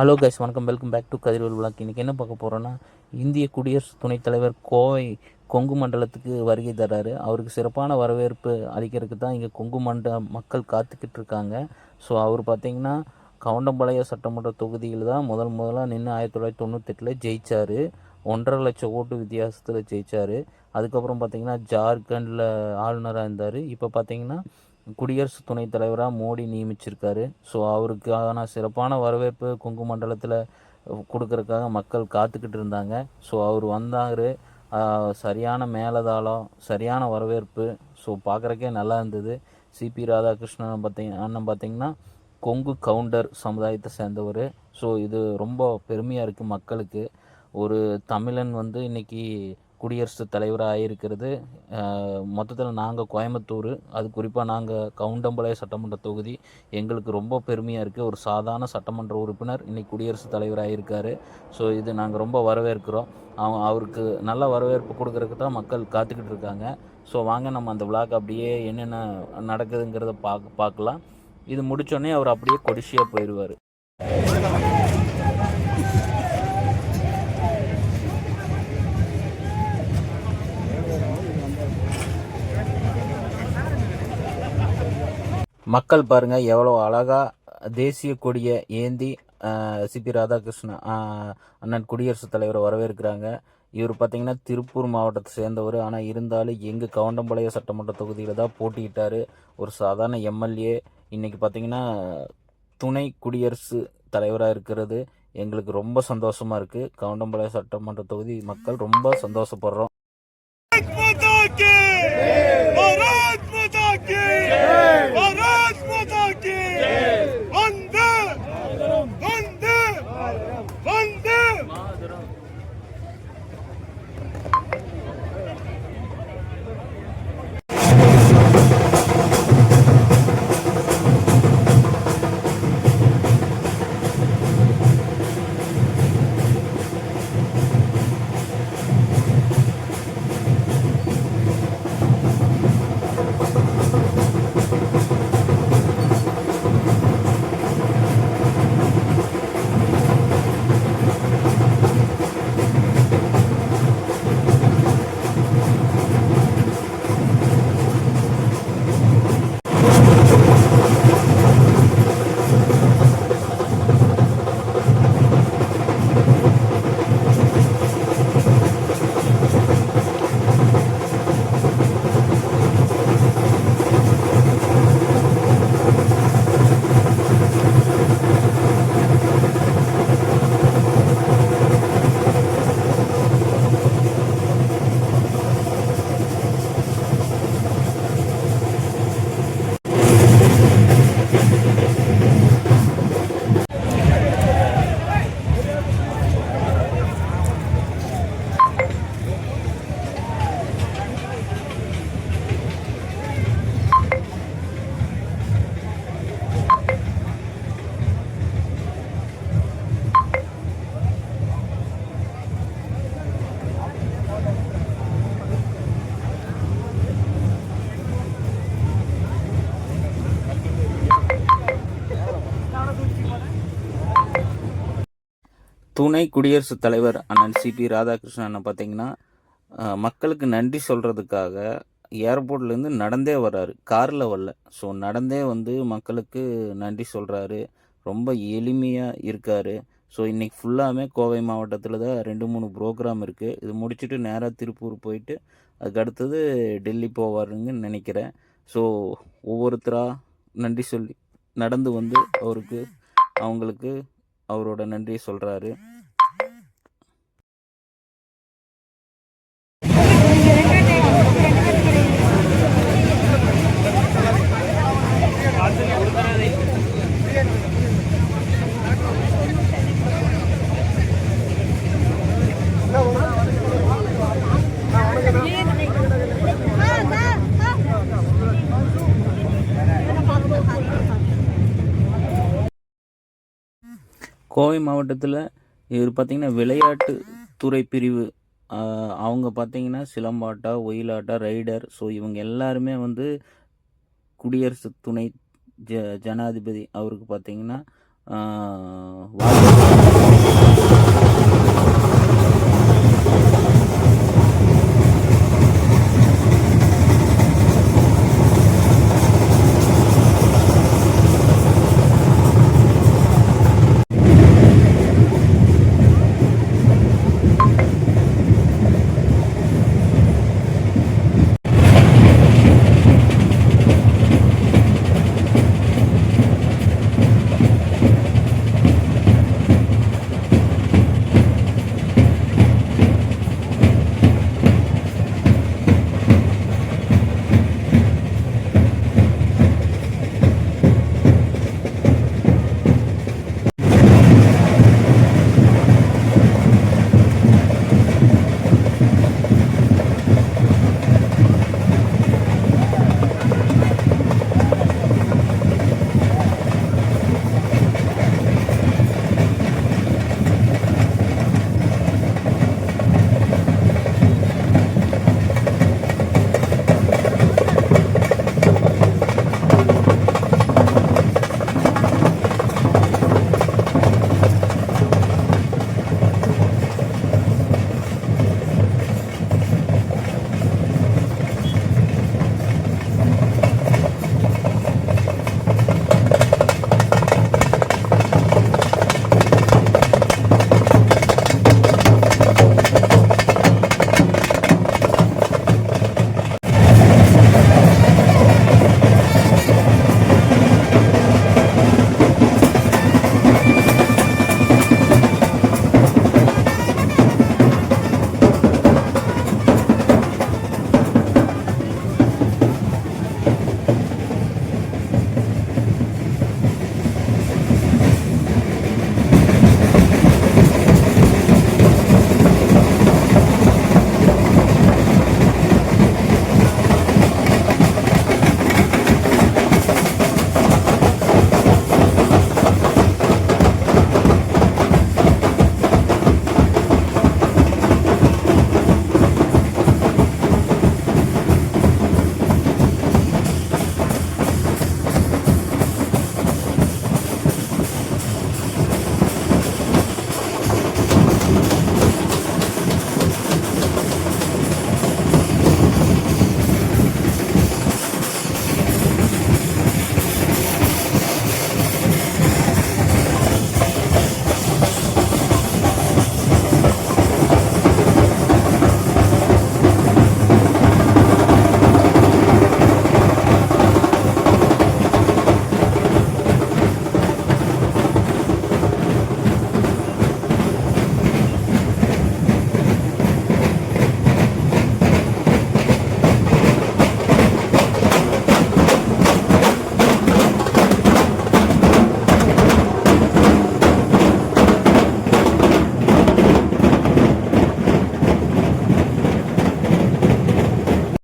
Hello guys வணக்கம். Welcome back to Kathirvel vlog இன்றைக்கி என்ன பார்க்க போகிறோன்னா இந்திய குடியரசு துணைத் தலைவர் கோவை கொங்கு மண்டலத்துக்கு வருகை தர்றாரு. அவருக்கு சிறப்பான வரவேற்பு அளிக்கிறதுக்கு தான் இங்கே கொங்கு மண்ட மக்கள் காத்துக்கிட்டு இருக்காங்க. ஸோ அவர் பார்த்தீங்கன்னா கவுண்டம்பாளைய சட்டமன்ற தொகுதியில் தான் முதல் முதலாக நின்று ஆயிரத்தி தொள்ளாயிரத்தி தொண்ணூத்தெட்டில் ஜெயிச்சார். ஒன்றரை லட்சம் ஓட்டு வித்தியாசத்தில் ஜெயித்தார் அதுக்கப்புறம் பார்த்தீங்கன்னா ஜார்க்கண்டில் ஆளுநராக இருந்தார். இப்போ பார்த்தீங்கன்னா குடியரசு துணைத் தலைவராக மோடி நியமிச்சிருக்காரு. ஸோ அவருக்கான சிறப்பான வரவேற்பு கொங்கு மண்டலத்தில் கொடுக்கறதுக்காக மக்கள் காத்துக்கிட்டு இருந்தாங்க. ஸோ அவர் வந்தார். சரியான மேலதாளம் சரியான வரவேற்பு. ஸோ பார்க்குறக்கே நல்லா இருந்தது. சிபி ராதாகிருஷ்ணன் பார்த்தீங்க அண்ணன் பார்த்தீங்கன்னா கொங்கு கவுண்டர் சமுதாயத்தை சேர்ந்தவர். ஸோ இது ரொம்ப பெருமையாக இருக்குது மக்களுக்கு. ஒரு தமிழன் வந்து இன்றைக்கி குடியரசுத் தலைவராக ஆகியிருக்கிறது மொத்தத்தில் நாங்கள் கோயம்புத்தூர் அது குறிப்பாக நாங்கள் கவுண்டம்பாளைய சட்டமன்ற தொகுதி எங்களுக்கு ரொம்ப பெருமையாக இருக்குது ஒரு சாதாரண சட்டமன்ற உறுப்பினர் இன்னைக்கு குடியரசுத் தலைவராக இருக்கார் ஸோ இது நாங்கள் ரொம்ப வரவேற்கிறோம். அவங்க அவருக்கு நல்ல வரவேற்பு கொடுக்கறதுக்கு தான் மக்கள் காத்துக்கிட்டு இருக்காங்க. ஸோ வாங்க நம்ம அந்த விழாக்கு அப்படியே என்னென்ன நடக்குதுங்கிறத பார்க்க பார்க்கலாம் இது முடித்தோடனே அவர் அப்படியே கொடிசியாக போயிடுவார் மக்கள் பாருங்கள் எவ்வளோ அழகாக தேசிய கொடியை ஏந்தி சிபி ராதாகிருஷ்ணன் அண்ணன் குடியரசுத் தலைவரை வரவேற்கிறாங்க. இவர் பார்த்தீங்கன்னா திருப்பூர் மாவட்டத்தை சேர்ந்தவர். ஆனால் இருந்தாலும் எங்கள் கவுண்டம்பாளைய சட்டமன்ற தொகுதியில் தான் போட்டிக்கிட்டார் ஒரு சாதாரண எம்எல்ஏ. இன்றைக்கி பார்த்தீங்கன்னா துணை குடியரசு தலைவராக இருக்கிறது. எங்களுக்கு ரொம்ப சந்தோஷமாக இருக்குது கவுண்டம்பாளைய சட்டமன்ற தொகுதி மக்கள் ரொம்ப சந்தோஷப்படுறோம். துணை குடியரசுத் தலைவர் அண்ணன் சிபி ராதாகிருஷ்ணன் பார்த்தீங்கன்னா மக்களுக்கு நன்றி சொல்கிறதுக்காக ஏர்போர்ட்லேருந்து நடந்தே வர்றாரு. காரில் வரல. ஸோ நடந்தே வந்து மக்களுக்கு நன்றி சொல்கிறாரு ரொம்ப எளிமையாக இருக்கார். ஸோ இன்றைக்கி ஃபுல்லாமே கோவை மாவட்டத்தில் தான் ரெண்டு மூணு ப்ரோக்ராம் இருக்குது இது முடிச்சுட்டு நேராக திருப்பூர் போயிட்டு அதுக்கு அடுத்தது டெல்லி போவாருங்கன்னு நினைக்கிறேன். ஸோ ஒவ்வொருத்தராக நன்றி சொல்லி நடந்து வந்து அவருக்கு அவங்களுக்கு அவரோட நன்றியை சொல்கிறாரு கோவை மாவட்டத்தில் இவர் பார்த்திங்கன்னா விளையாட்டு துறை பிரிவு அவங்க பார்த்திங்கன்னா சிலம்பாட்டா ஒயிலாட்டா ரைடர். ஸோ இவங்க எல்லாருமே வந்து குடியரசு துணை ஜ ஜனாதிபதி. அவருக்கு பார்த்தீங்கன்னா